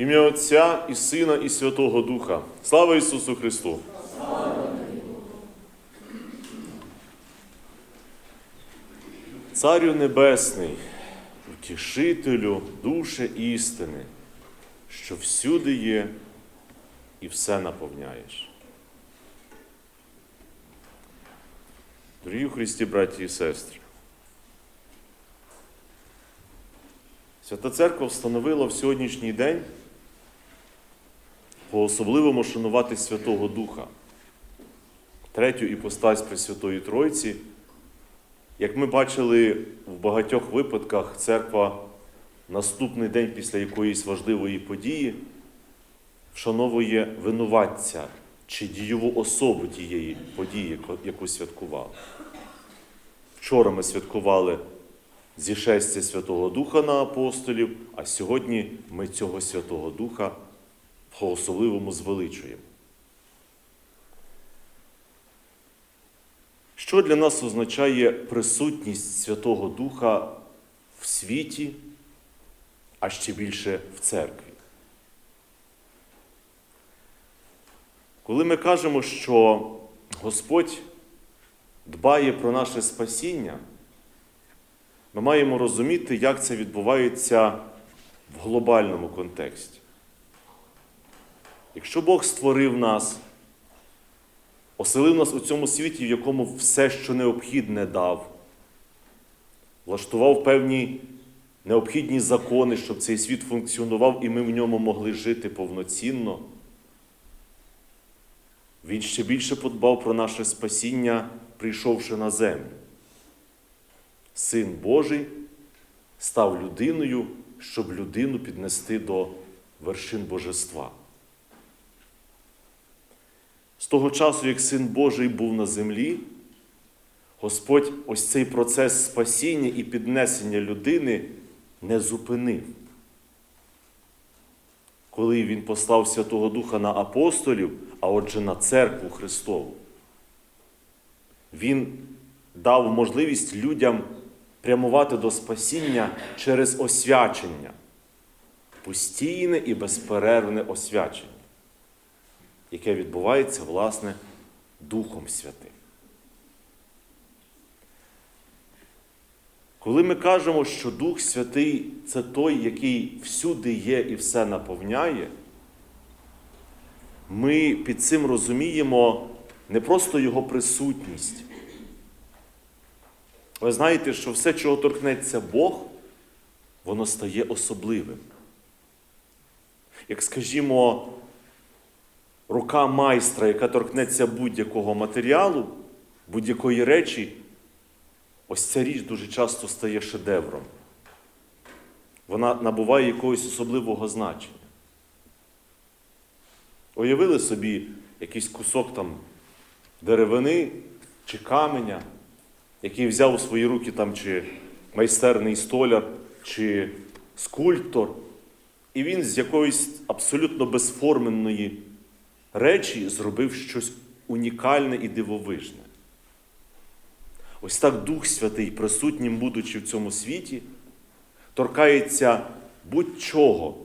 Ім'я Отця і Сина, і Святого Духа. Слава Ісусу Христу! Царю Небесний, утішителю душе істини, що всюди є і все наповняєш. Дорогі Христі, браті і сестри, Свята Церква встановила в сьогоднішній день по-особливому шанувати Святого Духа, третю іпостась Пресвятої Тройці. Як ми бачили в багатьох випадках, церква наступний день після якоїсь важливої події вшановує винуватця чи дієву особу тієї події, яку святкували. Вчора ми святкували зішестя Святого Духа на апостолів, а сьогодні ми цього Святого Духа по особливому звеличуємо. Що для нас означає присутність Святого Духа в світі, а ще більше в церкві? Коли ми кажемо, що Господь дбає про наше спасіння, ми маємо розуміти, як це відбувається в глобальному контексті. Якщо Бог створив нас, оселив нас у цьому світі, в якому все, що необхідне дав, влаштував певні необхідні закони, щоб цей світ функціонував і ми в ньому могли жити повноцінно, Він ще більше подбав про наше спасіння, прийшовши на землю. Син Божий став людиною, щоб людину піднести до вершин божества. З того часу, як Син Божий був на землі, Господь ось цей процес спасіння і піднесення людини не зупинив. Коли Він послав Святого Духа на апостолів, а отже на церкву Христову, Він дав можливість людям прямувати до спасіння через освячення, постійне і безперервне освячення яке відбувається, власне, Духом Святим. Коли ми кажемо, що Дух Святий це той, який всюди є і все наповняє, ми під цим розуміємо не просто Його присутність. Ви знаєте, що все, чого торкнеться Бог, воно стає особливим. Як скажімо, рука майстра, яка торкнеться будь-якого матеріалу, будь-якої речі, ось ця річ дуже часто стає шедевром. Вона набуває якогось особливого значення. Уявили собі якийсь кусок там деревини чи каменя, який взяв у свої руки там чи майстерний столяр, чи скульптор, і він з якоїсь абсолютно безформенної речі зробив щось унікальне і дивовижне. Ось так Дух Святий, присутнім, будучи в цьому світі, торкається будь-чого.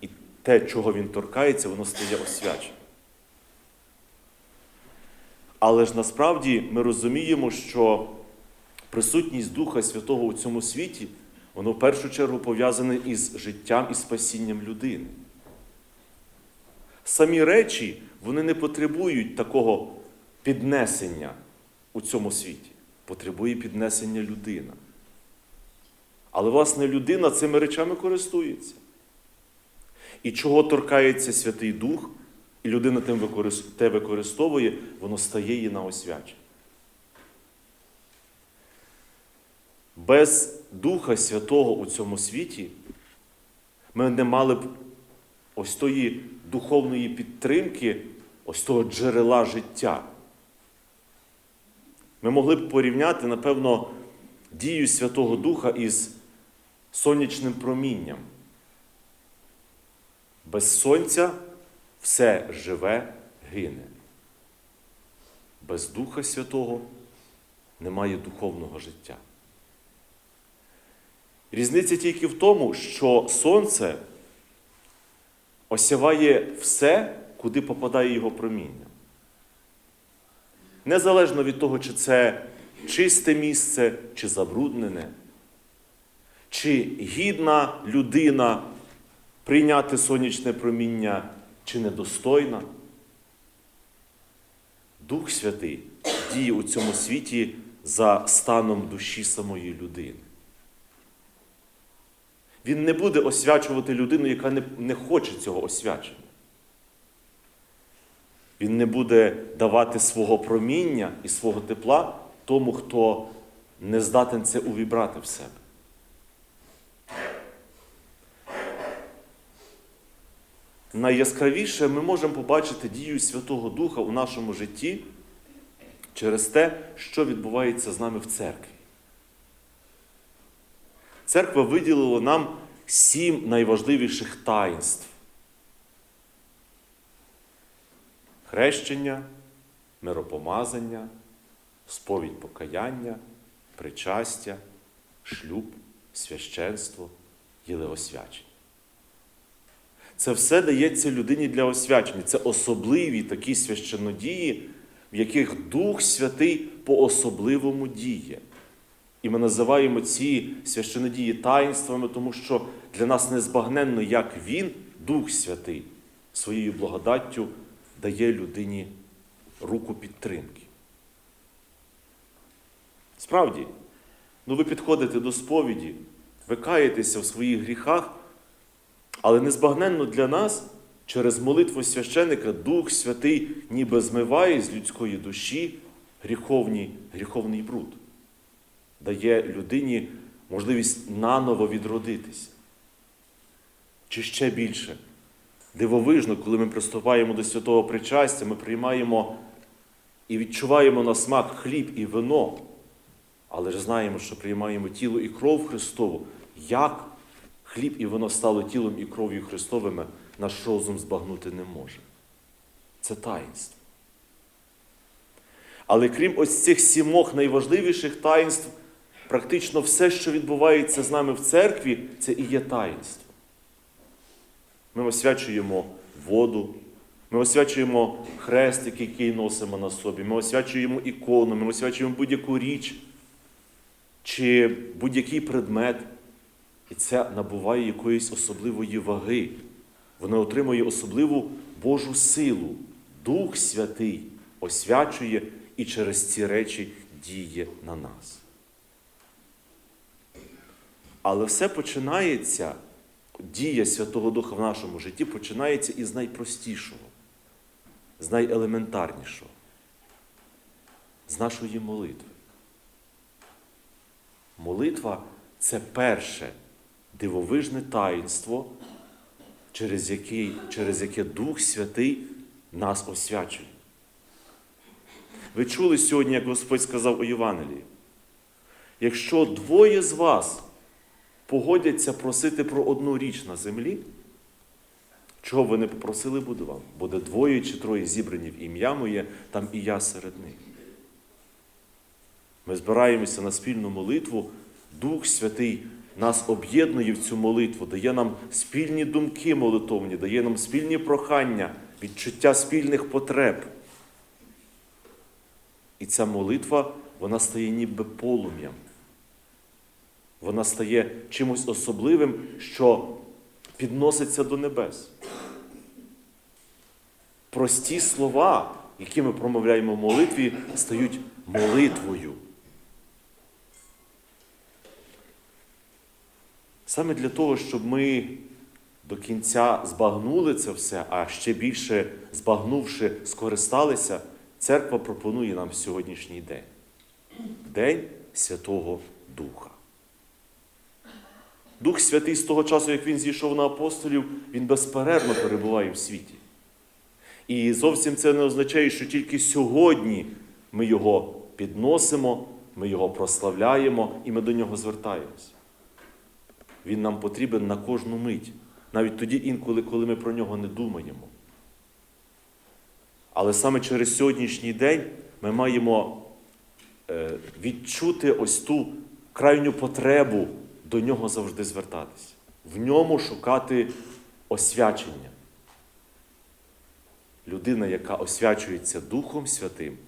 І те, чого він торкається, воно стає освяченим. Але ж насправді ми розуміємо, що присутність Духа Святого у цьому світі, воно в першу чергу пов'язане із життям і спасінням людини. Самі речі вони не потребують такого піднесення у цьому світі. Потребує піднесення людина. Але, власне, людина цими речами користується. І чого торкається Святий Дух, і людина тим те використовує, воно стає її на освячення. Без Духа Святого у цьому світі ми не мали б ось тої духовної підтримки, ось того джерела життя. Ми могли б порівняти, напевно, дію Святого Духа із сонячним промінням. Без сонця все живе гине. Без Духа Святого немає духовного життя. Різниця тільки в тому, що сонце осяває все, куди попадає його проміння. Незалежно від того, чи це чисте місце, чи забруднене, чи гідна людина прийняти сонячне проміння, чи недостойна. Дух Святий діє у цьому світі за станом душі самої людини. Він не буде освячувати людину, яка не, не хоче цього освячення. Він не буде давати свого проміння і свого тепла тому, хто не здатен це увібрати в себе. Найяскравіше ми можемо побачити дію Святого Духа у нашому житті через те, що відбувається з нами в церкві. Церква виділила нам сім найважливіших таїнств: хрещення, миропомазання, сповідь покаяння, причастя, шлюб, священство, єлеосвячення. Це все дається людині для освячення. Це особливі такі священнодії, в яких Дух Святий по-особливому діє. І ми називаємо ці священодії таїнствами, тому що для нас незбагненно, як Він, Дух Святий, своєю благодаттю дає людині руку підтримки. Справді, ну ви підходите до сповіді, ви каєтеся в своїх гріхах, але незбагненно для нас через молитву священика Дух Святий ніби змиває з людської душі гріховний, гріховний бруд дає людині можливість наново відродитися. Чи ще більше? Дивовижно, коли ми приступаємо до святого причастя, ми приймаємо і відчуваємо на смак хліб і вино, але ж знаємо, що приймаємо тіло і кров Христову. Як хліб і вино стало тілом і кров'ю Христовими, наш розум збагнути не може. Це таїнство. Але крім ось цих сімох найважливіших таїнств, практично все, що відбувається з нами в церкві, це і є таїнство. Ми освячуємо воду, ми освячуємо хрестик, який носимо на собі, ми освячуємо ікону, ми освячуємо будь-яку річ чи будь-який предмет. І це набуває якоїсь особливої ваги. Воно отримує особливу Божу силу. Дух Святий освячує і через ці речі діє на нас. Але все починається, дія Святого Духа в нашому житті починається із найпростішого, з найелементарнішого, з нашої молитви. Молитва це перше дивовижне таїнство, через яке, через яке Дух Святий нас освячує. Ви чули сьогодні, як Господь сказав у Євангелії, якщо двоє з вас погодяться просити про одну річ на землі, чого ви не попросили, буде вам. Буде двоє чи троє зібрані в ім'я моє, там і я серед них. Ми збираємося на спільну молитву, Дух Святий нас об'єднує в цю молитву, дає нам спільні думки молитовні, дає нам спільні прохання, відчуття спільних потреб. І ця молитва, вона стає ніби полум'ям. Вона стає чимось особливим, що підноситься до небес. Прості слова, які ми промовляємо в молитві, стають молитвою. Саме для того, щоб ми до кінця збагнули це все, а ще більше збагнувши, скористалися, церква пропонує нам сьогоднішній день День Святого Духа. Дух Святий з того часу, як він зійшов на апостолів, він безперервно перебуває в світі. І зовсім це не означає, що тільки сьогодні ми його підносимо, ми його прославляємо і ми до нього звертаємося. Він нам потрібен на кожну мить, навіть тоді інколи, коли ми про нього не думаємо. Але саме через сьогоднішній день ми маємо е, відчути ось ту крайню потребу до нього завжди звертатися, в ньому шукати освячення, людина, яка освячується Духом Святим,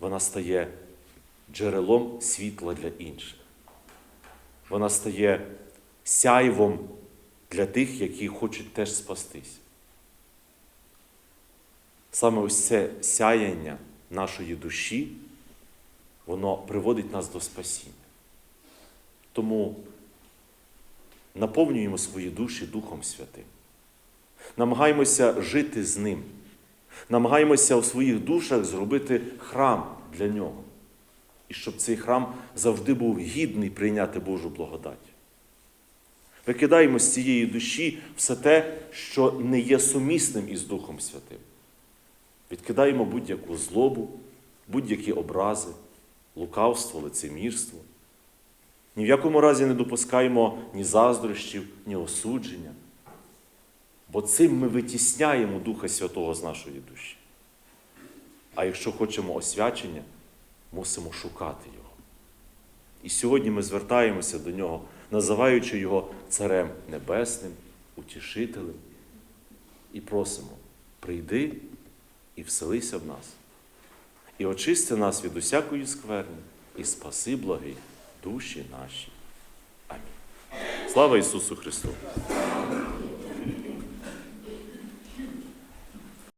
вона стає джерелом світла для інших. Вона стає сяйвом для тих, які хочуть теж спастись. Саме ось це сяяння нашої душі, воно приводить нас до спасіння. Тому наповнюємо свої душі Духом Святим. Намагаємося жити з Ним. Намагаємося у своїх душах зробити храм для нього. І щоб цей храм завжди був гідний прийняти Божу благодать. Викидаємо з цієї душі все те, що не є сумісним із Духом Святим. Відкидаємо будь-яку злобу, будь-які образи, лукавство, лицемірство. Ні в якому разі не допускаємо ні заздрощів, ні осудження. Бо цим ми витісняємо Духа Святого з нашої душі. А якщо хочемо освячення, мусимо шукати Його. І сьогодні ми звертаємося до Нього, називаючи Його Царем Небесним, утішителем, і просимо: прийди і вселися в нас, і очисти нас від усякої скверни, і спаси благий душі наші. Амінь. Слава Ісусу Христу!